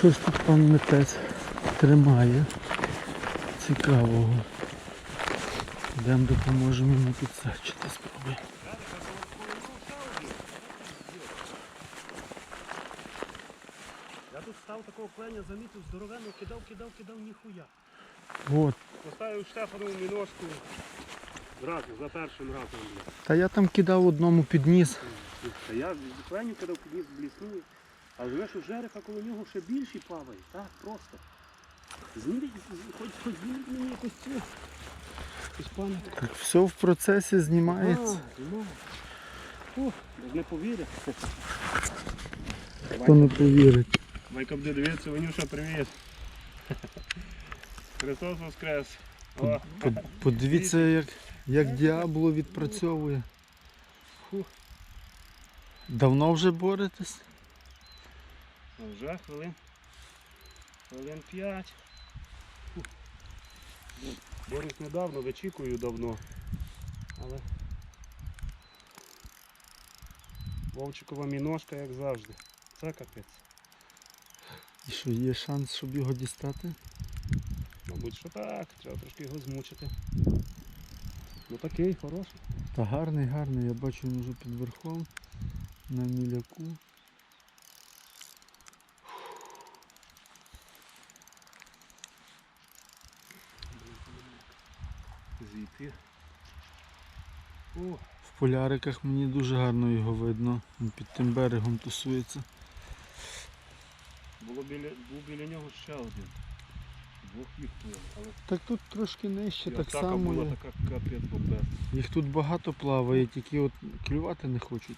Щось тут пан митець тримає. Цікавого. Йдемо допоможемо йому підсачити спробуємо. Я тут став такого кленя, замітив, здоровенно, кидав, кидав, кидав, ніхуя. От. Поставив Штефанову міношку зразу, за першим разом. Та я там кидав одному підніс. Та я кленю кидав, підніс, бліснув. А знаєш, у жереха коло нього ще більші плаває. Так, просто. Зніміть, хоч, хоч зніміть мені якось цю. Якусь пам'ятку. Так все в процесі знімається. А, знімаю. Ж не повірить. Хто не повірить. Майка буде дивитися, Ванюша, привіт. Христос Воскрес. О, Под- Подивіться, як, як діабло відпрацьовує. Давно вже боретесь? Вже хвилин. Хвилин 5. Борюсь недавно, вичікую давно. Але Вовчикова міношка, як завжди. Це капець. І що, є шанс, щоб його дістати? Мабуть, що так, треба трошки його змучити. Ну такий, хороший. Та гарний, гарний, я бачу він вже під верхом на міляку. Звідти. О, В поляриках мені дуже гарно його видно. Він під тим берегом тусується. було біля, був біля нього ще один. Двох їх плив, але Так тут трошки нижче, і так атака само була є. така капець бомбезна. Їх тут багато плаває, тільки от клювати не хочуть.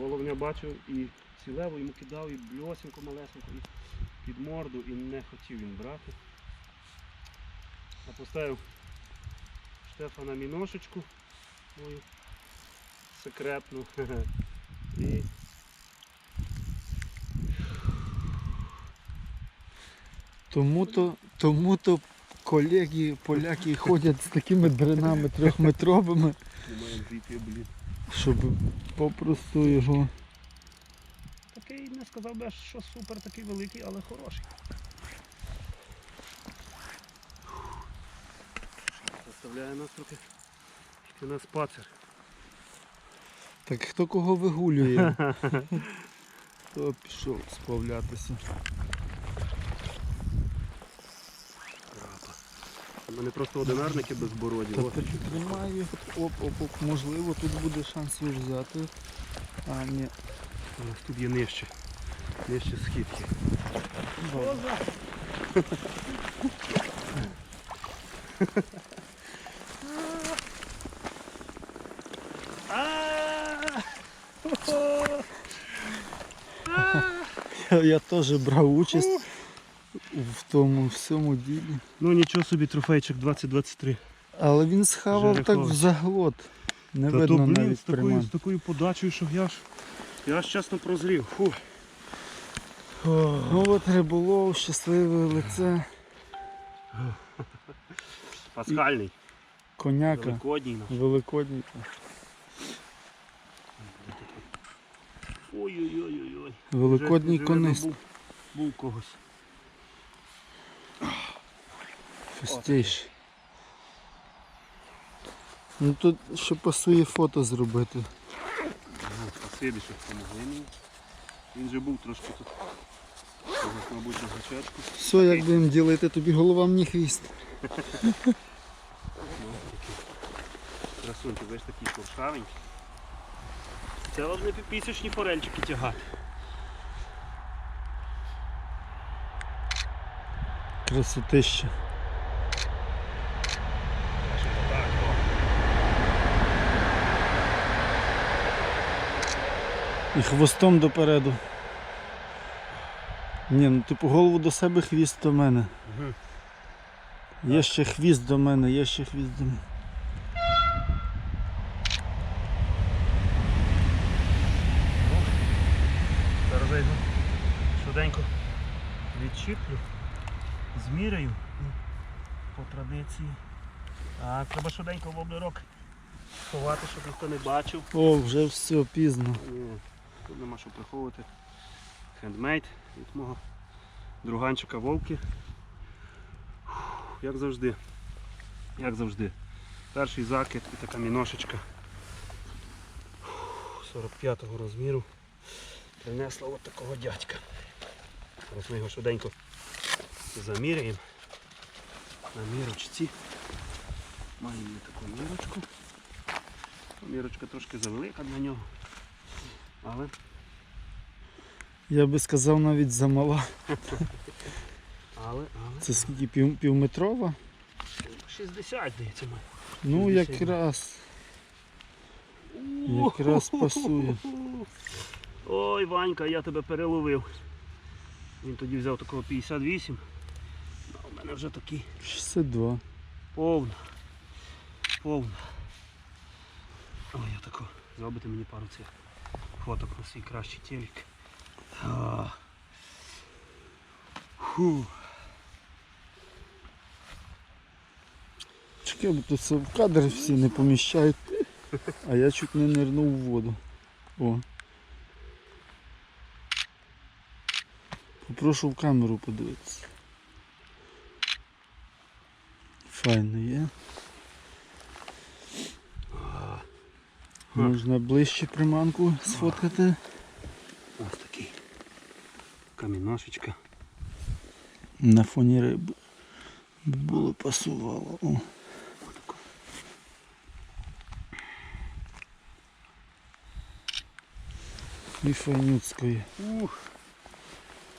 Головня бачив і цілево йому кидав, і бльосінько малесенько, і під морду, і не хотів він брати. А поставив Штефана міношечку мою секретну. І Тому-то, тому-то колеги поляки ходять з такими дринами трьохметровими, щоб попросту його. Такий не сказав би, що супер такий великий, але хороший. Заставляє нас трохи йти на спацер. Так хто кого вигулює? Хто пішов сплавлятися? У мене просто одинарники безбороді. Та Ось. тримаю. Оп, оп, оп. Можливо, тут буде шанс його взяти. А, ні. У нас тут є нижче. Нижче східки. Добре. Я, теж брав участь в тому всьому ділі. Ну нічого собі, трофейчик 2023. Але він схавав так в заглот. Не Та видно то, блін, навіть з такою, з такою подачею, що я ж, я ж чесно прозрів. Фу. Ну от риболов, щасливе лице, Пасхальний. коняка, Великодній великодній. Ой-ой-ой-ой. Великодній конист. Був, був когось. Фестейший. Ну тут ще пасує фото зробити. Спасибі, що допомогли мені. Він же був трошки тут. Мабуть, на гачечку. Все, як будемо ділити, тобі голова мені хвіст. Ну, такий. Красунки, бачиш, такі шуршавенькі. Це одне пісячні форельчики тягати. Красотища. І хвостом допереду. Ні, ну типу голову до себе, хвіст до мене. Є ще хвіст до мене, є ще хвіст до мене. Зараз я його швиденько відчіплю, зміряю по традиції. Так, треба швиденько в облирок ховати, щоб ніхто не бачив. О, вже все пізно. Ні, тут нема що приховувати. хендмейд від мого друганчика Вовки. Як завжди. Як завжди. Перший закид і така міношечка. 45-го розміру. Принесла от такого дядька. Зараз ми його швиденько заміряємо. На мірочці. Маємо ми таку мірочку. Мірочка трошки завелика для нього. Але Я би сказав навіть замала. Але, але. Це скільки пів, півметрова? 60, здається, має. Ну 60. якраз. Якраз пасує. Ой, Ванька, я тебе переловив. Він тоді взяв такого 58. А у мене вже такий 62. повна. Повна. Ой, я тако. Зробите мені пару цих фоток на свій кращий телек. А. Фу. Чекай, бо тут це в кадр всі не поміщають. А я чуть не нирнув в воду. О. Попрошу в камеру подивитися. Файно є. Можна ближче приманку сфоткати. Ось такий. Каміношечка. На фоні риби. Було пасувало. О. І файнюцької. Ух.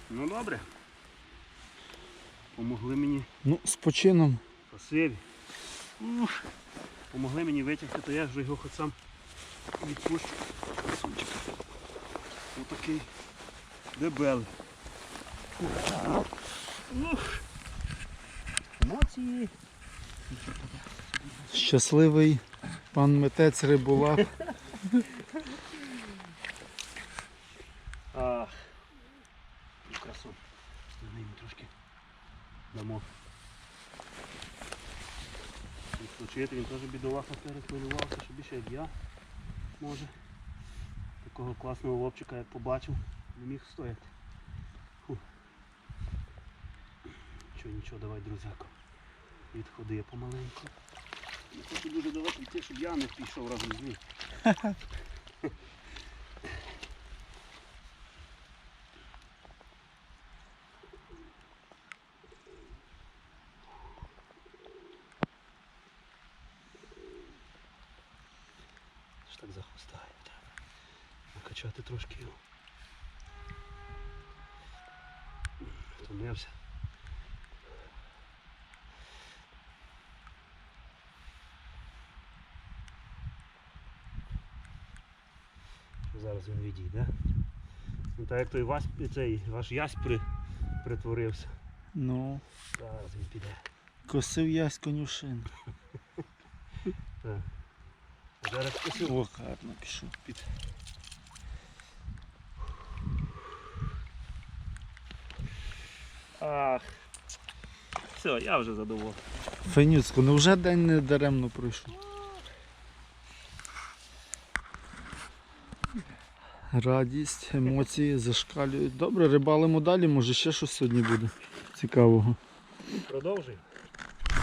Ну добре. Помогли мені Ну, з почином. Спасибі. Ух. Помогли мені витягти, то я ж його хоч сам відпущу. Красунчик. Отакий дебелий. Ух. Емоції. Щасливий пан митець риболап. Ах. Ним трошки дамо. Відпочити, він теж бідолаха перехвилювався, що більше як я може. Такого класного вовчика як побачив, не міг стояти. Нічого, нічого, давай, друзяко. Відходи я помаленьку. Не хочу дуже далеко йти, щоб я не пішов разом з ним. Так захвостає. Треба накачати трошки його. Втомився. Зараз він відійде. Ну так як той Вась, цей ваш ясь при, притворився. Ну, Зараз він піде. косив ясь конюшин. Так. Зараз. О, гарно пішов. Під. Ах. Все, я вже задоволений. Файнюцько, ну вже день не даремно пройшов. Радість, емоції зашкалюють. Добре, рибалимо далі, може ще щось сьогодні буде цікавого. Продовжуй.